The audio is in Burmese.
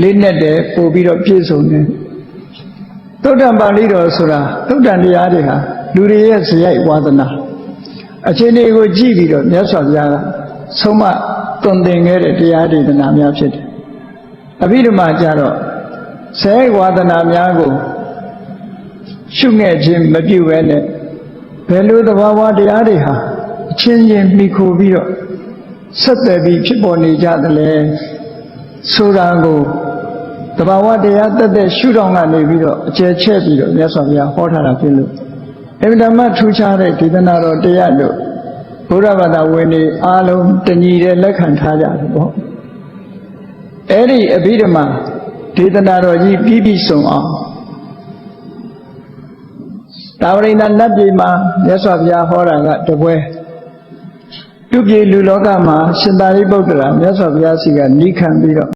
လေးနဲ့တည်းပို့ပြီးတော့ပြည့်စုံတယ်သုတ္တံပါဠိတော်ဆိုတာသုတ္တံတရားတွေဟာလူတွေရဲ့ဇယိုက်ဝါဒနာအခြေအနေကိုကြည့်ပြီးတော့မြတ်စွာဘုရားကဆုံးမသွန်သင်ခဲ့တဲ့တရားဒေသနာများဖြစ်တယ်အဘိဓမ္မာကြတော့ဇယိုက်ဝါဒနာများကိုရှုငဲ့ခြင်းမပြုဘဲနဲ့ဘယ်လိုသဘာဝတရားတွေဟာအချင်းချင်းမိခိုပြီးတော့ဆက်သွယ်ပြီးဖြစ်ပေါ်နေကြသလဲ ဆိုတာကိုတဘာဝတရားတက်တဲ့ရှုထောင့်ကနေပြီးတော့အကျယ်ချဲ့ပြီးတော့မြတ်စွာဘုရားဟောထားတာဖြစ်လို့အမြဲတမ်းထူးခြားတဲ့ဒေသနာတော်တရားတို့ဘုရားဘာသာဝင်တွေအားလုံးတညီတဲ့လက်ခံထားကြတယ်ပေါ့အဲ့ဒီအဘိဓမ္မာဒေသနာတော်ကြီးပြီးပြီးဆုံးအောင်တာဝရိဏနတ်ပြည်မှာမြတ်စွာဘုရားဟောတာကတပွဲသူပြည်လူလောကမှာရှင်သာရိပုတ္တရာမြတ်စွာဘုရားစီကနိခံပြီးတော့